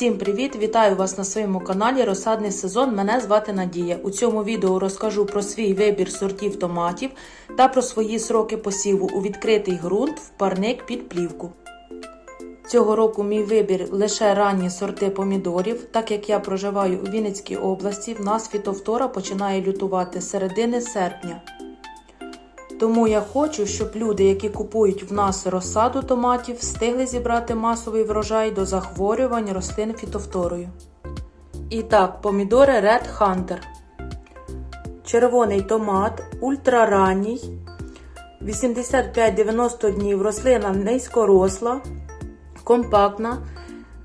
Всім привіт! Вітаю вас на своєму каналі Розсадний сезон. Мене звати Надія. У цьому відео розкажу про свій вибір сортів томатів та про свої сроки посіву у відкритий ґрунт в парник під плівку. Цього року мій вибір лише ранні сорти помідорів, так як я проживаю у Вінницькій області, в нас фітовтора починає лютувати з середини серпня. Тому я хочу, щоб люди, які купують в нас розсаду томатів, встигли зібрати масовий врожай до захворювань рослин фітовторою. І так, помідори Red Hunter. Червоний томат, ультраранній, 85-90 днів рослина низькоросла, компактна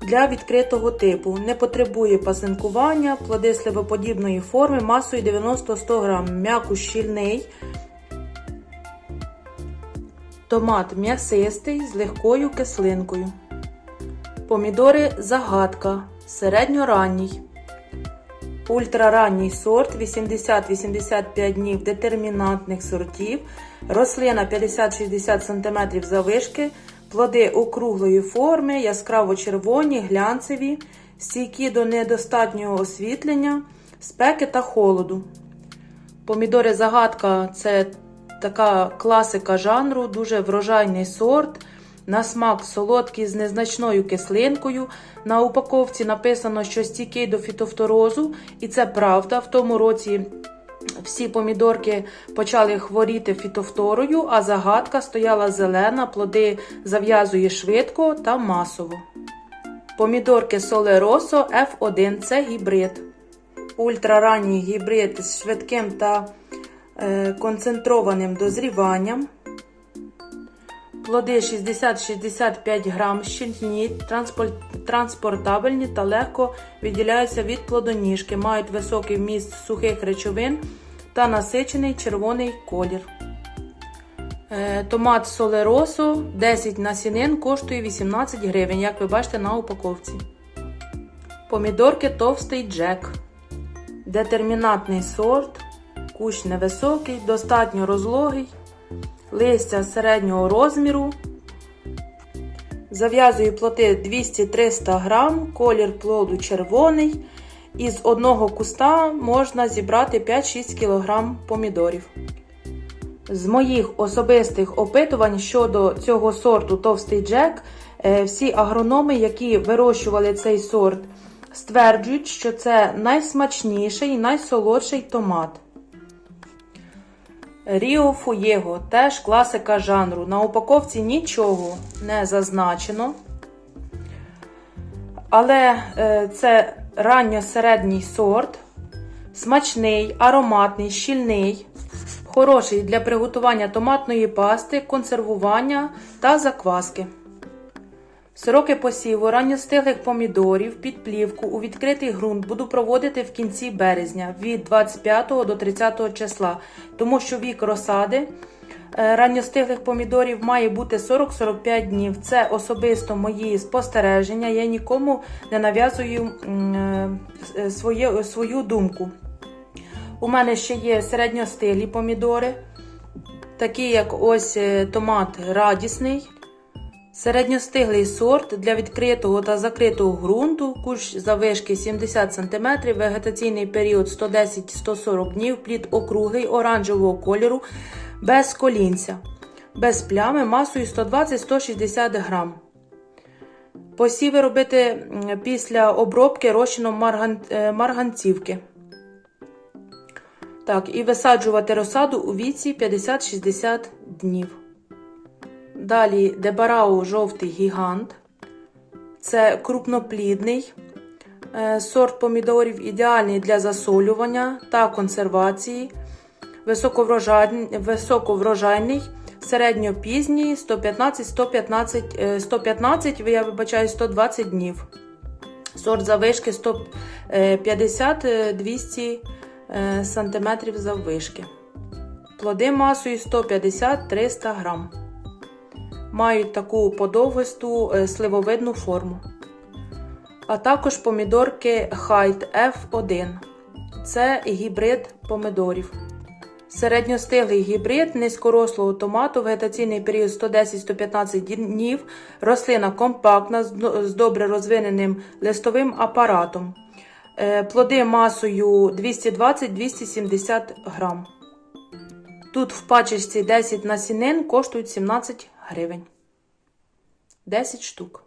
для відкритого типу. Не потребує пасинкування, плоди сливоподібної форми масою 90-100 г, м'яку щільний. Томат м'ясистий з легкою кислинкою. Помідори загадка середньоранній. Ультраранній сорт 80-85 днів детермінантних сортів. Рослина 50-60 см завишки. Плоди округлої форми, яскраво червоні, глянцеві, стійкі до недостатнього освітлення, спеки та холоду. Помідори загадка це така класика жанру, дуже врожайний сорт. На смак солодкий з незначною кислинкою. На упаковці написано, що стійкий до фітофторозу, і це правда. В тому році всі помідорки почали хворіти фітофторою, а загадка стояла зелена, плоди зав'язує швидко та масово. Помідорки Солеросо F1 це гібрид. Ультраранній гібрид з швидким та концентрованим дозріванням. Плоди 60-65 грам, щільні, транспортабельні та легко відділяються від плодоніжки, мають високий вміст сухих речовин та насичений червоний колір. Е, Томат Солеросо 10 насінин коштує 18 гривень, як ви бачите на упаковці. Помідорки товстий джек. Детермінантний сорт. Кущ невисокий, достатньо розлогий, листя середнього розміру. Зав'язую плоти 200-300 грам, колір плоду червоний. Із одного куста можна зібрати 5-6 кг помідорів. З моїх особистих опитувань щодо цього сорту товстий джек, всі агрономи, які вирощували цей сорт, стверджують, що це найсмачніший і найсолодший томат. Ріо Фуєго теж класика жанру. На упаковці нічого не зазначено. Але е, це ранньо-середній сорт, смачний, ароматний, щільний, хороший для приготування томатної пасти, консервування та закваски. Сроки посіву ранньостиглих помідорів під плівку у відкритий ґрунт буду проводити в кінці березня від 25 до 30 числа, тому що вік розсади ранньостиглих помідорів має бути 40-45 днів. Це особисто мої спостереження. Я нікому не нав'язую свою думку. У мене ще є середньостиглі помідори, такі як ось томат радісний. Середньостиглий сорт для відкритого та закритого ґрунту, кущ завишки 70 см, вегетаційний період 110-140 днів, плід округлий оранжевого кольору, без колінця, без плями, масою 120-160 грам. Посіви робити після обробки розчином марган... марганцівки. Так, І висаджувати розсаду у віці 50-60 днів. Далі Дебарау жовтий гігант. Це крупноплідний сорт помідорів, ідеальний для засолювання та консервації. Високоврожайний, середньопізній 115-115, 115, я вибачаю, 120 днів. Сорт завишки 150-200 см заввишки. Плоди масою 150-300 грам мають таку подовгисту сливовидну форму. А також помідорки Height F1. Це гібрид помідорів. Середньостиглий гібрид низькорослого томату, вегетаційний період 110-115 днів, рослина компактна з добре розвиненим листовим апаратом. Е, Плоди масою 220-270 грам. Тут в пачечці 10 насінин коштують 17 гривень. 10 штук.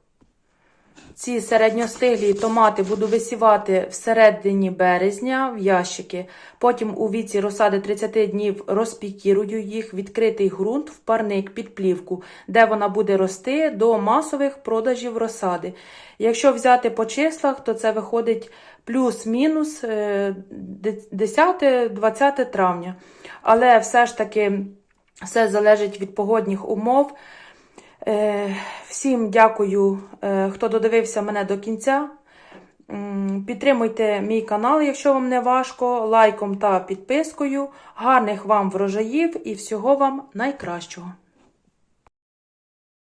Ці середньостиглі томати буду висівати всередині березня в ящики. Потім у віці розсади 30 днів розпікірую їх, відкритий ґрунт в парник під плівку, де вона буде рости до масових продажів розсади. Якщо взяти по числах, то це виходить плюс-мінус е, 10-20 травня. Але все ж таки все залежить від погодних умов. Е, Всім дякую, е, хто додивився мене до кінця. Підтримуйте мій канал, якщо вам не важко, лайком та підпискою. Гарних вам врожаїв і всього вам найкращого!